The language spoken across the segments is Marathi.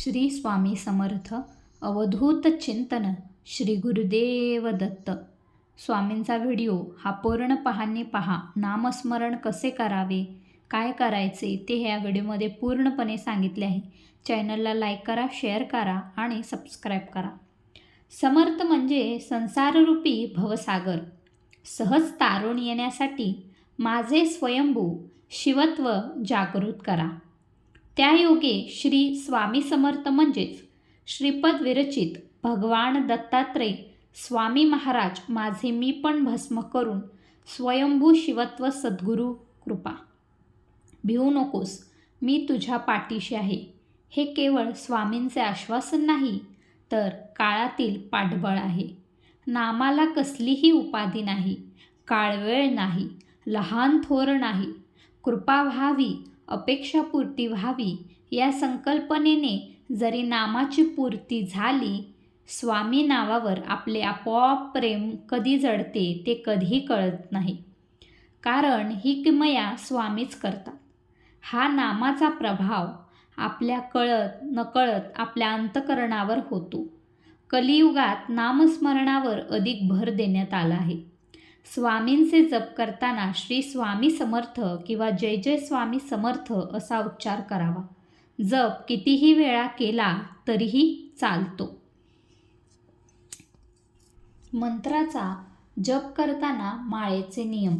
श्री स्वामी समर्थ अवधूत चिंतन श्री गुरुदेव दत्त. स्वामींचा व्हिडिओ हा पूर्ण पहाने पहा. नामस्मरण कसे करावे? काय करायचे? ते ह्या व्हिडिओमध्ये पूर्णपणे सांगितले आहे. चॅनलला लाईक करा शेअर करा आणि सबस्क्राईब करा. समर्थ म्हणजे संसाररूपी भवसागर. सहज तारून येण्यासाठी माझे स्वयंभू शिवत्व जागृत करा. त्यायोगे श्री स्वामी समर्थ म्हणजेच श्रीपद विरचित भगवान दत्तात्रय स्वामी महाराज माझे मी पण भस्म करून स्वयंभू शिवत्व सद्गुरू कृपा. भिवू नकोस मी तुझ्या पाठीशी आहे. हे केवळ स्वामींचे आश्वासन नाही तर काळातील पाठबळ आहे. नामाला कसलीही उपाधी नाही काळवेळ नाही लहान थोर नाही. कृपा व्हावी अपेक्षापूर्ती व्हावी या संकल्पनेने जरी नामाची पूर्ती झाली स्वामी नावावर आपले आपोआप प्रेम कधी जडते ते कधीही कळत नाही. कारण ही किमया स्वामीच करतात. हा नामाचा प्रभाव आपल्या कळत नकळत आपल्या अंतकरणावर होतो. कलियुगात नामस्मरणावर अधिक भर देण्यात आला आहे. स्वामींचे जप करताना श्री स्वामी समर्थ किंवा जय जय स्वामी समर्थ असा उच्चार करावा. जप कितीही वेळा केला तरीही चालतो. मंत्राचा जप करताना माळेचे नियम.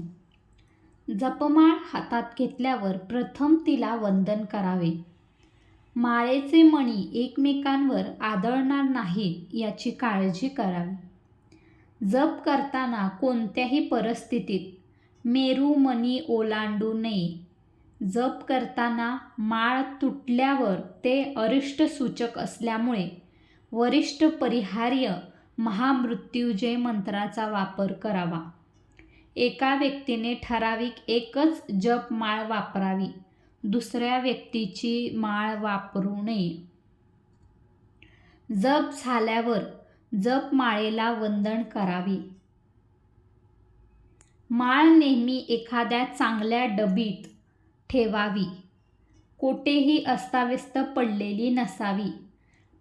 जपमाळ हातात घेतल्यावर प्रथम तिला वंदन करावे. माळेचे मणी एकमेकांवर आदळणार नाहीत याची काळजी करावी. जप करताना कोणत्याही परिस्थितीत मेरू मणी ओलांडू नये. जप करताना माळ तुटल्यावर ते अरिष्ट सूचक असल्यामुळे वरिष्ठ परिहार्य महामृत्युजय मंत्राचा वापर करावा. एका व्यक्तीने ठराविक एकच जप माळ वापरावी दुसऱ्या व्यक्तीची माळ वापरू नये. जप झाल्यावर जपमाळेला वंदन करावी. माळ नेहमी एखाद्या चांगल्या डबीत ठेवावी. कोठेही अस्ताव्यस्त पडलेली नसावी.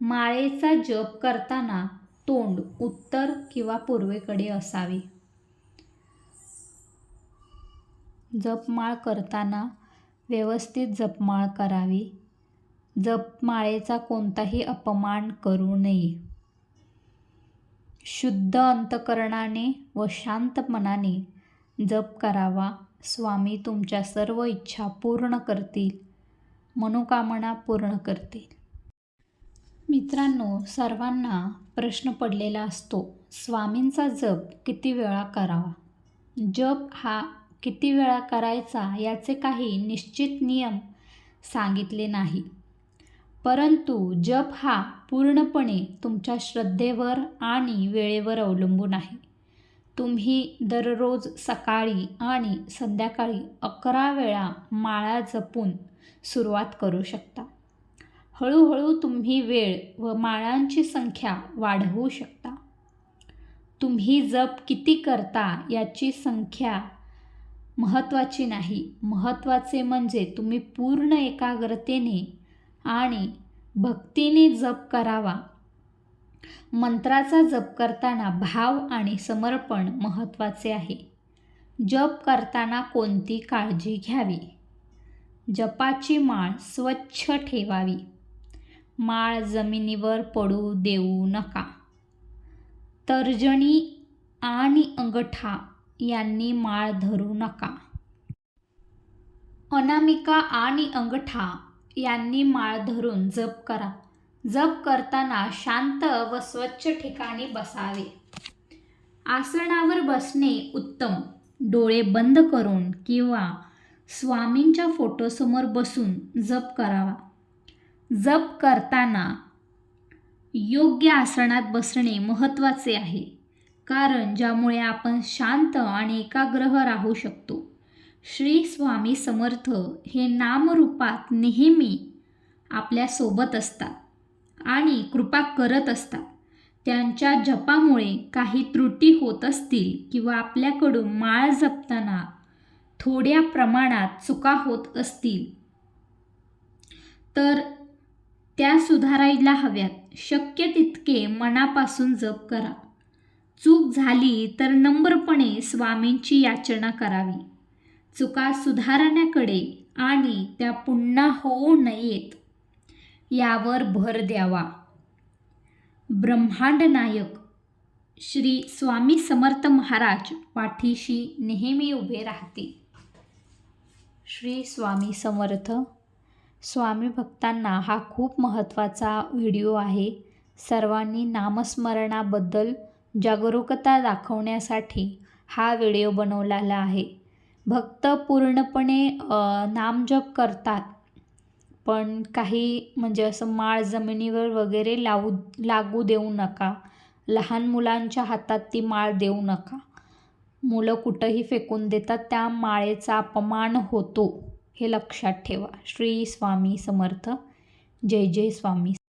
माळेचा जप करताना तोंड उत्तर किंवा पूर्वेकडे असावे. जपमाळ करताना व्यवस्थित जपमाळ करावी. जपमाळेचा कोणताही अपमान करू नये. शुद्ध अंतकरणाने व शांत मनाने जप करावा. स्वामी तुमच्या सर्व इच्छा पूर्ण करतील. मनोकामना पूर्ण करतील. मित्रांनो सर्वांना प्रश्न पडलेला असतो स्वामींचा जप किती वेळा करावा? जप हा किती वेळा करायचा याचे काही निश्चित नियम सांगितले नाही. परंतु जप हा पूर्णपणे तुमच्या श्रद्धेवर आणि वेळेवर अवलंबून आहे. तुम्ही दररोज सकाळी आणि संध्याकाळी अकरा वेळा माळा जपून सुरुवात करू शकता. हळूहळू तुम्ही वेळ व माळांची संख्या वाढवू शकता. तुम्ही जप किती करता याची संख्या महत्त्वाची नाही. महत्त्वाचे म्हणजे तुम्ही पूर्ण एकाग्रतेने आणि भक्तीने जप करावा. मंत्राचा जप करताना भाव आणि समर्पण महत्त्वाचे आहे. जप करताना कोणती काळजी घ्यावी? जपाची माळ स्वच्छ ठेवावी. माळ जमिनीवर पडू देऊ नका. तर्जनी आणि अंगठा यांनी माळ धरू नका. अनामिका आणि अंगठा यांनी माळ धरून जप करा. जप करताना शांत व स्वच्छ ठिकाणी बसावे. आसनावर बसणे उत्तम. डोळे बंद करून किंवा स्वामींच्या फोटोसमोर बसून जप करावा. जप करताना योग्य आसनात बसणे महत्त्वाचे आहे. कारण ज्यामुळे आपण शांत आणि एकाग्रह राहू शकतो. श्री स्वामी समर्थ हे नामरूपात नेहमी आपल्यासोबत असतात आणि कृपा करत असतात. त्यांच्या जपामुळे काही त्रुटी होत असतील किंवा आपल्याकडून माळ जपताना थोड्या प्रमाणात चुका होत असतील तर त्या सुधारायला हव्यात. शक्य तितके मनापासून जप करा. चूक झाली तर नम्रपणे स्वामींची याचना करावी. चुका सुधारण्याकडे आणि त्या पुन्हा होऊ नयेत यावर भर द्यावा. ब्रह्मांड नायक श्री स्वामी समर्थ महाराज पाठीशी नेहमी उभे राहते. श्री स्वामी समर्थ स्वामी भक्तांना हा खूप महत्त्वाचा व्हिडिओ आहे. सर्वांनी नामस्मरणाबद्दल जागरूकता दाखवण्यासाठी हा व्हिडिओ बनवलेला आहे. भक्त पूर्णपणे नामजप करतात. पण काही म्हणजे असं माळ जमिनीवर वगैरे लावू लागू देऊ नका. लहान मुलांच्या हातात ती माळ देऊ नका. मुलं कुठंही फेकून देतात त्या माळेचा अपमान होतो हे लक्षात ठेवा. श्री स्वामी समर्थ. जय जय स्वामी.